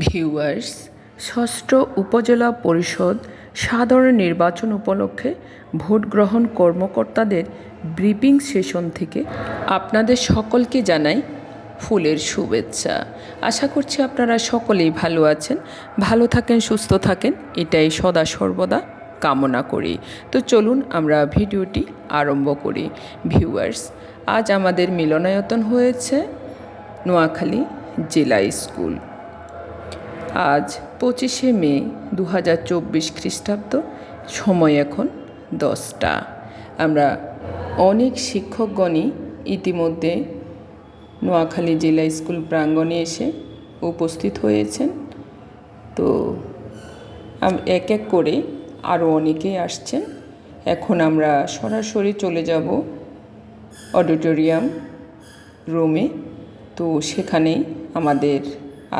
Viewers, ষষ্ঠ উপজেলা পরিষদ সাধারণ নির্বাচন উপলক্ষে ভোট গ্রহণ কর্মকর্তাদের ব্রিফিং সেশন থেকে আপনাদের সকলকে জানাই ফুলের শুভেচ্ছা। আশা করছি আপনারা সকলেই ভালো আছেন, ভালো থাকেন, সুস্থ থাকেন, এটাই সদা সর্বদা কামনা করি। তো চলুন আমরা ভিডিওটি আরম্ভ করি। ভিউয়ার্স, আজ আমাদের মিলনায়তন হয়েছে নোয়াখালী জেলা স্কুল। আজ পঁচিশে মে দু হাজার চব্বিশ খ্রিস্টাব্দ, সময় এখন দশটা। আমরা অনেক শিক্ষকগণই ইতিমধ্যে নোয়াখালী জেলা স্কুল প্রাঙ্গণে এসে উপস্থিত হয়েছেন। তো এক এক করে আরও অনেকেই আসছেন। এখন আমরা সরাসরি চলে যাব অডিটোরিয়াম রুমে। তো সেখানেই আমাদের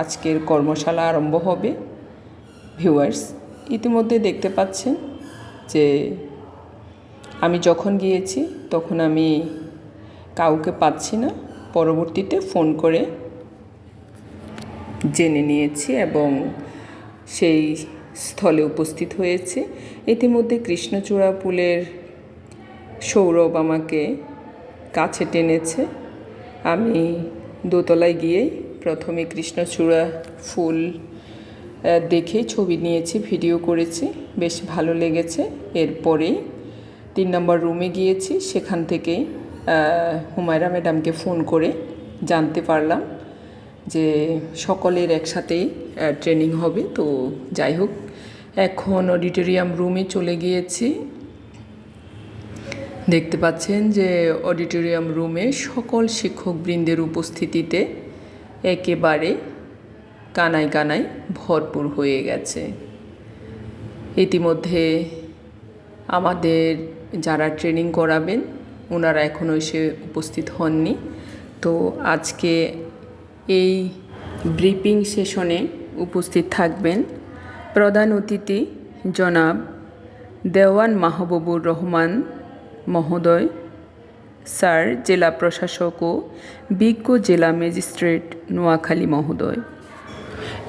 আজকের কর্মশালা আরম্ভ হবে। ভিউয়ার্স, ইতিমধ্যে দেখতে পাচ্ছেন যে আমি যখন গিয়েছি, তখন আমি কাউকে পাচ্ছি না। পরবর্তীতে ফোন করে জেনে নিয়েছি এবং সেই স্থলে উপস্থিত হয়েছে। ইতিমধ্যে কৃষ্ণচূড়া পুলের সৌরভ আমাকে কাছে টেনেছে। আমি দোতলায় গিয়ে প্রথমে কৃষ্ণচূড়া ফুল আহ, দেখে ছবি নিয়েছি ভিডিও করেছি বেশ ভালো লেগেছে। এরপরেই তিন নম্বর রুমে গিয়েছি সেখান থেকে হুমায়রা ম্যাডামকে ফোন করে জানতে পারলাম যে সকলের একসাথেই ট্রেনিং হবে। তো যাই হোক এখন অডিটোরিয়াম রুমে চলে গিয়েছি। দেখতে পাচ্ছেন যে অডিটোরিয়াম রুমে সকল শিক্ষকবৃন্দের উপস্থিতিতে একেবারে কানায় কানায় ভরপুর হয়ে গেছে। ইতিমধ্যে আমাদের যারা ট্রেনিং করাবেন ওনারা এখনও এসে উপস্থিত হননি। তো আজকে এই ব্রিফিং সেশনে উপস্থিত থাকবেন প্রধান অতিথি জনাব দেওয়ান মাহবুবুর রহমান মহোদয়। স্যার, জেলা প্রশাসক ও বিজ্ঞ জেলা ম্যাজিস্ট্রেট নোয়াখালী মহোদয়।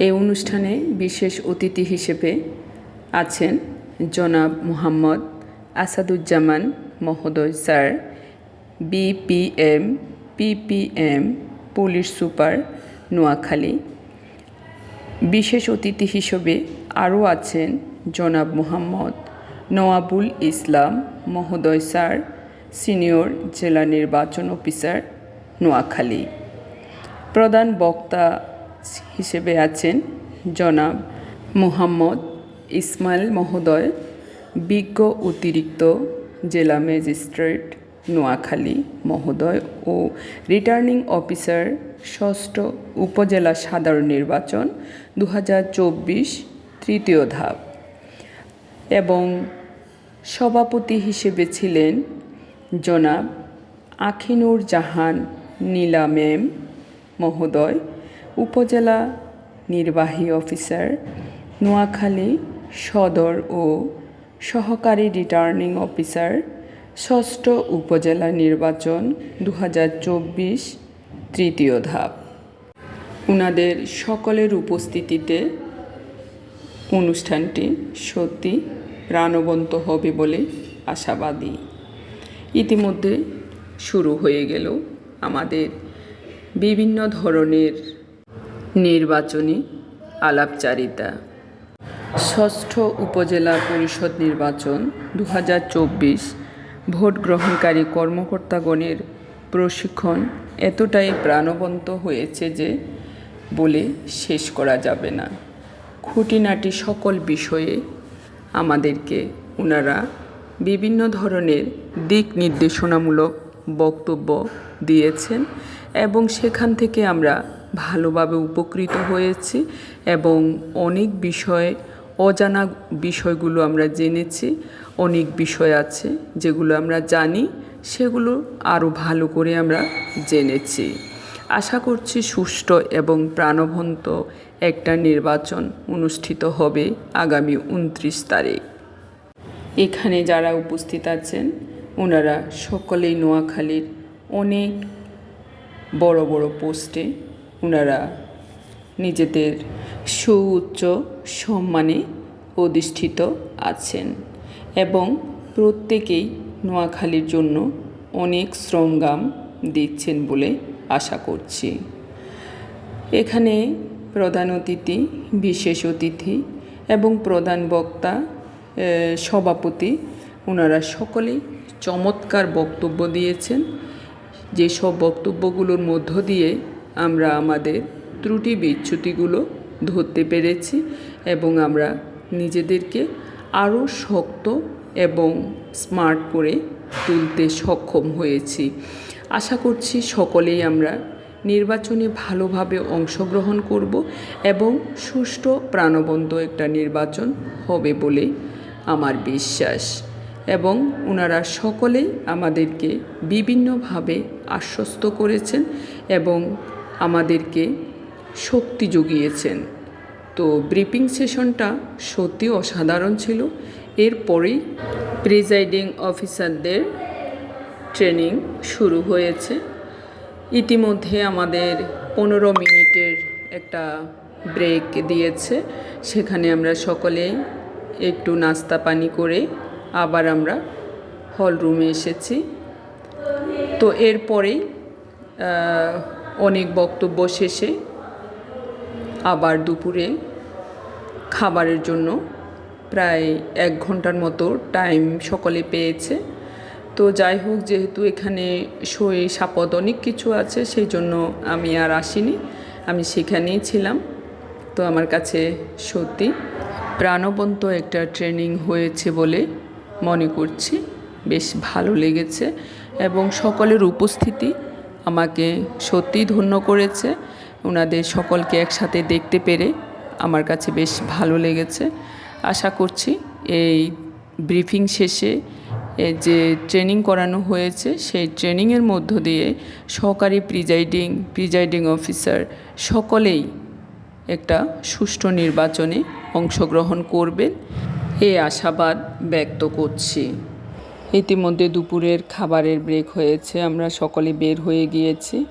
এই অনুষ্ঠানে বিশেষ অতিথি হিসেবে আছেন জনাব মোহাম্মদ আসাদুজ্জামান মহোদয়, sir, BPM, PPM, police super Noakhali. বিশেষ অতিথি হিসেবে আরও আছেন জনাব মোহাম্মদ নওয়াবুল ইসলাম মহোদয়, স্যার সিনিয়র জেলা নির্বাচন অফিসার নোয়াখালী। প্রধান বক্তা হিসেবে আছেন জনাব মোহাম্মদ ইসমাইল মহোদয়, বিজ্ঞ অতিরিক্ত জেলা ম্যাজিস্ট্রেট নোয়াখালী মহোদয় ও রিটার্নিং অফিসার ষষ্ঠ উপজেলা সাধারণ নির্বাচন দু হাজার চব্বিশ তৃতীয় ধাপ এবং সভাপতি হিসেবে ছিলেন জনাব আখিনুর জাহান নীলা ম্যাম মহোদয়, উপজেলা নির্বাহী অফিসার, নোয়াখালী সদর ও সহকারী রিটার্নিং অফিসার, ষষ্ঠ উপজেলা নির্বাচন দু হাজার চব্বিশ তৃতীয় ধাপ। উনাদের সকলের উপস্থিতিতে অনুষ্ঠানটি সত্যি প্রাণবন্ত হবে বলে আশাবাদী। ইতিমধ্যে শুরু হয়ে গেল আমাদের বিভিন্ন ধরনের নির্বাচনী আলাপচারিতা। ষষ্ঠ উপজেলা পরিষদ নির্বাচন দু হাজার চব্বিশ ভোট গ্রহণকারী কর্মকর্তাগণের প্রশিক্ষণ এতটাই প্রাণবন্ত হয়েছে যে বলে শেষ করা যাবে না। খুঁটিনাটি সকল বিষয়ে আমাদেরকে ওনারা বিভিন্ন ধরনের দিক নির্দেশনামূলক বক্তব্য দিয়েছেন এবং সেখান থেকে আমরা ভালোভাবে উপকৃত হয়েছি এবং অনেক বিষয়ে, অজানা বিষয়গুলো আমরা জেনেছি, অনেক বিষয় আছে যেগুলো আমরা জানি, সেগুলো আরও ভালো করে আমরা জেনেছি। আশা করছি সুষ্ঠু এবং প্রাণবন্ত একটা নির্বাচন অনুষ্ঠিত হবে আগামী উনত্রিশ তারিখ। এখানে যারা উপস্থিত আছেন, ওনারা সকলেই নোয়াখালীর অনেক বড় বড় পোস্টে ওনারা নিজেদের সুউচ্চ সম্মানে অধিষ্ঠিত আছেন এবং প্রত্যেকেই নোয়াখালীর জন্য অনেক শ্রমগাম দিচ্ছেন বলে আশা করছি। এখানে প্রধান অতিথি, বিশেষ অতিথি এবং প্রধান বক্তা সভাপতি। ওনারা সকলেই চমৎকার বক্তব্য দিয়েছেন। যেসব বক্তব্যগুলোর মধ্য দিয়ে আমরা আমাদের ত্রুটি বিচ্যুতিগুলো ধরতে পেরেছি এবং আমরা নিজেদেরকে আরও শক্ত এবং স্মার্ট করে তুলতে সক্ষম হয়েছি। আশা করছি সকলেই আমরা নির্বাচনে ভালোভাবে অংশগ্রহণ করব এবং সুষ্ঠু, প্রাণবন্ত একটা নির্বাচন হবে বলে আমার বিশ্বাস এবং ওনারা সকলেই আমাদেরকে বিভিন্নভাবে আশ্বস্ত করেছেন এবং আমাদেরকে শক্তি জুগিয়েছেন। তো ব্রিফিং সেশনটা সত্যি অসাধারণ ছিল। এরপরেই প্রিজাইডিং অফিসারদের ট্রেনিং শুরু হয়েছে। ইতিমধ্যে আমাদের পনেরো মিনিটের একটা ব্রেক দিয়েছে। সেখানে আমরা সকলে একটু নাস্তা পানি করে আবার আমরা হল রুমে এসেছি। তো এরপরেই অনেক বক্তব্য শেষে আবার দুপুরে খাবারের জন্য প্রায় এক ঘণ্টার মতো টাইম সকলে পেয়েছে। তো যাই হোক, যেহেতু এখানে সই সাপদ অনেক কিছু আছে, সেই জন্য আমি আর আসিনি। আমি সেখানেই ছিলাম। তো আমার কাছে সত্যি প্রাণবন্ত একটা ট্রেনিং হয়েছে বলে মনে করছি। বেশ ভালো লেগেছে এবং সকলের উপস্থিতি আমাকে সত্যিই ধন্য করেছে। ওনাদের সকলকে একসাথে দেখতে পেরে আমার কাছে বেশ ভালো লেগেছে। আশা করছি এই ব্রিফিং শেষে যে ট্রেনিং করানো হয়েছে, সেই ট্রেনিংয়ের মধ্য দিয়ে সহকারী প্রিজাইডিং প্রিজাইডিং অফিসার সকলেই একটা সুষ্ঠু নির্বাচনে অংশগ্রহণ করবেন, এ আশাবাদ ব্যক্ত করছি। ইতিমধ্যে দুপুরের খাবারের ব্রেক হয়েছে, আমরা সকলে বের হয়ে গিয়েছি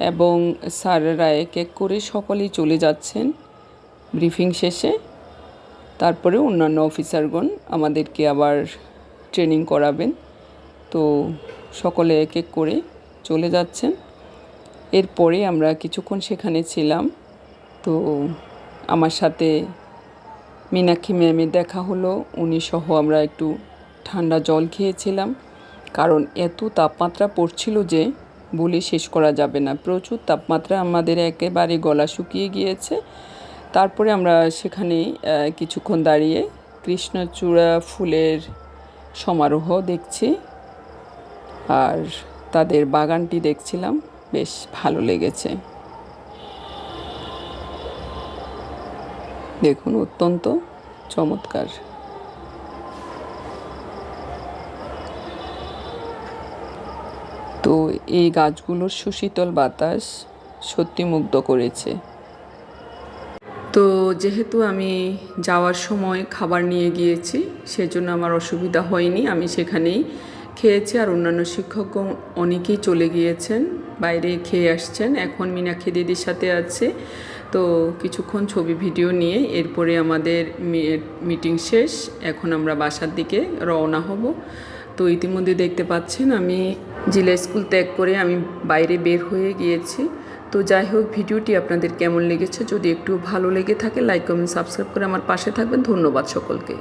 এবং স্যারেরা এক এক করে সকলেই চলে যাচ্ছেন। ব্রিফিং শেষে তারপরে অন্যান্য অফিসারগণ আমাদেরকে আবার ট্রেনিং করাবেন। তো সকলে এক এক করে চলে যাচ্ছেন। এরপরে আমরা কিছুক্ষণ সেখানে ছিলাম। তো আমার সাথে মীনাক্ষী ম্যামের দেখা হলো। উনি সহ আমরা একটু ঠান্ডা জল খেয়েছিলাম। কারণ এত তাপমাত্রা পড়ছিল যে বলে শেষ করা যাবে না। প্রচুর তাপমাত্রা আমাদের একেবারে গলা শুকিয়ে গিয়েছে। তারপরে আমরা সেখানে কিছুক্ষণ দাঁড়িয়ে কৃষ্ণচূড়া ফুলের সমারোহ দেখছি। আর তাদের বাগানটি দেখছিলাম। বেশ ভালো লেগেছে। দেখুন, অত্যন্ত চমৎকার। তো এই গাছগুলোর সুশীতল বাতাস সত্যি মুগ্ধ করেছে। তো যেহেতু আমি যাওয়ার সময় খাবার নিয়ে গিয়েছি, সেজন্য আমার অসুবিধা হয়নি। আমি সেখানেই খেয়েছি আর অন্যান্য শিক্ষকগণ অনেকেই চলে গিয়েছেন, বাইরে খেয়ে আসছেন। এখন মীনাক্ষী দিদির সাথে আছে। তো কিছুক্ষণ ছবি ভিডিও নিয়ে এরপরে আমাদের মিটিং শেষ। এখন আমরা বাসার দিকে রওনা হব। তো ইতিমধ্যে দেখতে পাচ্ছেন আমি জিলা স্কুল ত্যাগ করে আমি বাইরে বের হয়ে গিয়েছি। তো যাই হোক, ভিডিওটি আপনাদের কেমন লেগেছে? যদি একটু ভালো লেগে থাকে লাইক কমেন্ট সাবস্ক্রাইব করে আমার পাশে থাকবেন। ধন্যবাদ সকলকে।